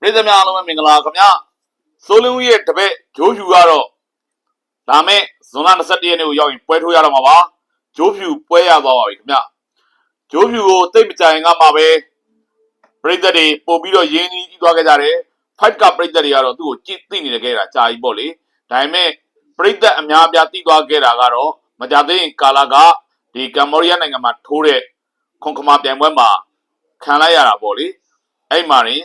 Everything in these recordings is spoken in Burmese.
ပြည်သူများအားလုံးပဲမင်္ဂလာခင်ဗျာစိုးလင်းဦးရဲ့တပည့်ဂျိုးဖြူကတော့ဒါမဲ့ဇွန်လ21ရက်နေ့ကိုရောက်ရင်ပွဲထိုးရတော့မှာပါဂျိုးဖြူပွဲရသွားပါပြီခင်ဗျာဂျိုးဖြူကိုတိတ်မကြင်ကမှပဲပြည်သက်တွေပို့ပြီးတော့ရင်းနှီးကြီးသွားခဲ့ကြတယ်ဖိုက်ကပြည်သက်တွေကတော့သူ့ကိုကြည့်သိနေကြတာကြာပြီပေါ့လေဒါပေမဲ့ပြည်သက်အများအပြားသိသွားခဲ့တာကတော့မကြသေးရင်ကာလာကဒီကမ္ဘောဒီးယားနိုင်ငံမှာထိုးတဲ့ခွန်ခမာပြိုင်ပွဲမှာခံလိုက်ရတာပေါ့လေအဲ့မှာရင်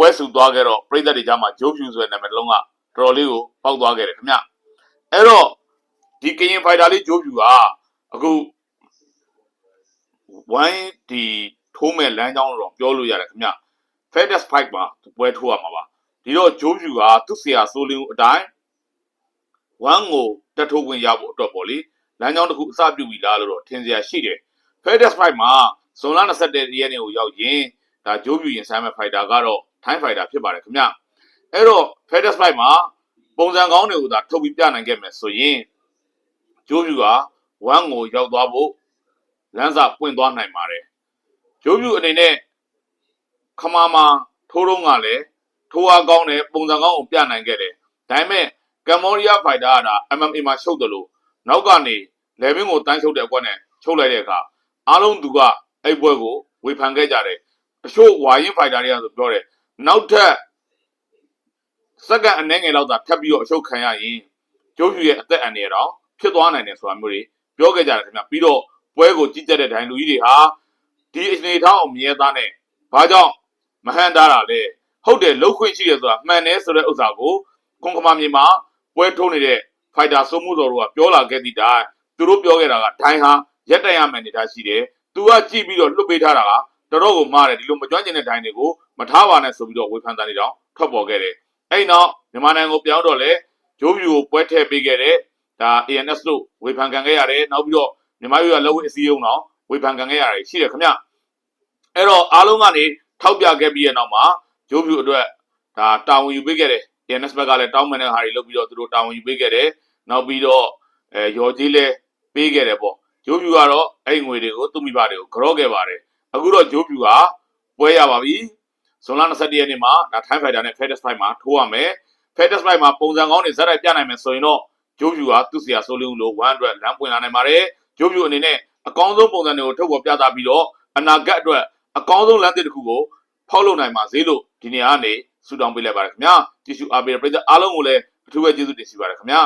ပွဲစုသွားခဲ့တော့ပြည်သက်တွေကြားမှာဂျိုးဖြူဆိုတဲ့နာမည်တစ်လုံးကတော်တော်လေးကိုပေါက်သွားခဲ့တယ်ခင်ဗျအဲ့တော့ဒီကရင်ဖိုက်တာလေးဂျိုးဖြူကအခုဝိုင်းဒီထိုးမဲ့လမ်းကြောင်းတော့ပြောလို့ရတယ်ခင်ဗျ Fedex Fight မှာပွဲထိုးရမှာပါဒီတော့ဂျိုးဖြူကသူ့ဆရာဆိုလင်းဦးအတိုင်းဝမ်ကိုတက်ထိုးခွင့်ရဖို့အတွက်ပေါ့လေလမ်းကြောင်းတစ်ခုအစပြုပြီလားလို့တော့ထင်စရာရှိတယ် Fedex Fight မှာဇွန်လ21ရက်နေ့ကိုရောက်ရင်ဒါဂျိုးပြူရင်ဆိုင်မဲ့ဖိုက်တာကတော့ ထိုင်းဖိုက်တာဖြစ်ပါတယ်ခင်ဗျအဲ့တော့ Fedex Fight မှာပုံစံကောင်းတွေကိုသာထုတ်ပြီးပြနိုင်ခဲ့မယ်ဆိုရင်ဂျိုးပြူကဝမ်ကိုရောက်သွားဖို့လမ်းစာပွင့်သွားနိုင်ပါတယ်ဂျိုးပြူအနေနဲ့ခမာမာထိုးတော့ကလည်းထိုးအားကောင်းတယ်ပုံစံကောင်းကိုပြနိုင်ခဲ့တယ်ဒါပေမဲ့ကမ္ဘောဒီးယားဖိုက်တာကဒါ MMA မှာရှုပ်တယ်လို့နောက်ကနေလေဘင်းကိုတန်းရှုပ်တဲ့အကွက်နဲ့ချုပ်လိုက်တဲ့အခါအားလုံးသူကအဲ့ဘွဲကိုဝေဖန်ခဲ့ကြတယ်တချို့ဝါရင်ဖိုက်တာတွေကဆိုပြောတယ် နောက်ထပ်စက္ကန့်အနည်းငယ်လောက်သာထပ်ပြီးတော့အရှုပ်ခံရရင်ကျိုးဖြူရဲ့အသက်အန္တရာယ်တော့ဖြစ်သွားနိုင်တယ်ဆိုတာမျိုးတွေပြောခဲ့ကြတယ်ခင်ဗျပြီးတော့ပွဲကိုကြည့်ကြတဲ့ဒိုင်လူကြီးတွေဟာဒီအနေထားအောင်မြဲသားနဲ့ဘာကြောင့်မဟန်တာတာလဲဟုတ်တယ်လှုပ်ခွင့်ရှိတယ်ဆိုတာမှန်တယ်ဆိုတဲ့ဥစ္စာကိုကွန်ကမာမြေမှာပွဲထိုးနေတဲ့ဖိုက်တာစိုးမှုတော်တို့ကပြောလာခဲ့သည့်တိုင်သူတို့ပြောခဲ့တာကဒိုင်ဟာရက်တရမယ်အနေထားရှိတယ်သူကကြည့်ပြီးတော့လွတ်ပေးထားတာက တော်တော်ကိုမားတယ်ဒီလိုမကြွန့်ကျင်တဲ့ဒိုင်းတွေကိုမထားပါနဲ့ဆိုပြီးတော့ဝေဖန်တာတွေတော့ထွက်ပေါ်ခဲ့တယ်အဲ့နောက်မြန်မာနိုင်ငံကိုပြောင်းတော့လေဂျိုးဖြူကိုပွဲထည့်ပေးခဲ့တဲ့ဒါ ANS လို့ဝေဖန်ခံခဲ့ရတယ်နောက်ပြီးတော့မြန်မာပြည်ကလက်ဝဲအစည်းအရုံးတော့ဝေဖန်ခံခဲ့ရတယ်ရှိတယ်ခင်ဗျအဲ့တော့အားလုံးကနေထောက်ပြခဲ့ပြီးရဲ့နောက်မှာဂျိုးဖြူအတွက်ဒါတာဝန်ယူပေးခဲ့တယ် ANS ဘက်ကလည်းတောင်းပန်တဲ့ဟာတွေလုပ်ပြီးတော့သူတို့တာဝန်ယူပေးခဲ့တယ်နောက်ပြီးတော့အဲရော်ကြီးလည်းပေးခဲ့တယ်ပေါ့ဂျိုးဖြူကတော့အဲ့ဒီငွေတွေကိုသူ့မိဘတွေကိုကြော့ခဲ့ပါတယ် အခုတော့ဂျိုးဖြူကပွဲရပါပြီဇွန်လ21ရက်နေ့မှာဒါ Time Fighter နဲ့ Fedex Fight မှာထိုးရမယ် Fedex Fight မှာပုံစံကောင်းတွေဇက်တိုက်ပြနိုင်မယ်ဆိုရင်တော့ဂျိုးဖြူကသူ့ဆရာဆိုလင်းဦးလို့1အတွက်လမ်းပွင့်လာနိုင်ပါတယ်ဂျိုးဖြူအနေနဲ့အကောင်းဆုံးပုံစံတွေကိုထုတ်ပေါ်ပြသပြီးတော့အနာဂတ်အတွက်အကောင်းဆုံးလမ်းသစ်တစ်ခုကိုဖောက်လုပ်နိုင်ပါစေလို့ဒီနေ့ကနေဆုတောင်းပေးလိုက်ပါတယ်ခင်ဗျာကြည့်ရှုအားပေးတဲ့ပရိသတ်အားလုံးကိုလည်းအထူးပဲကျေးဇူးတင်ရှိပါတယ်ခင်ဗျာ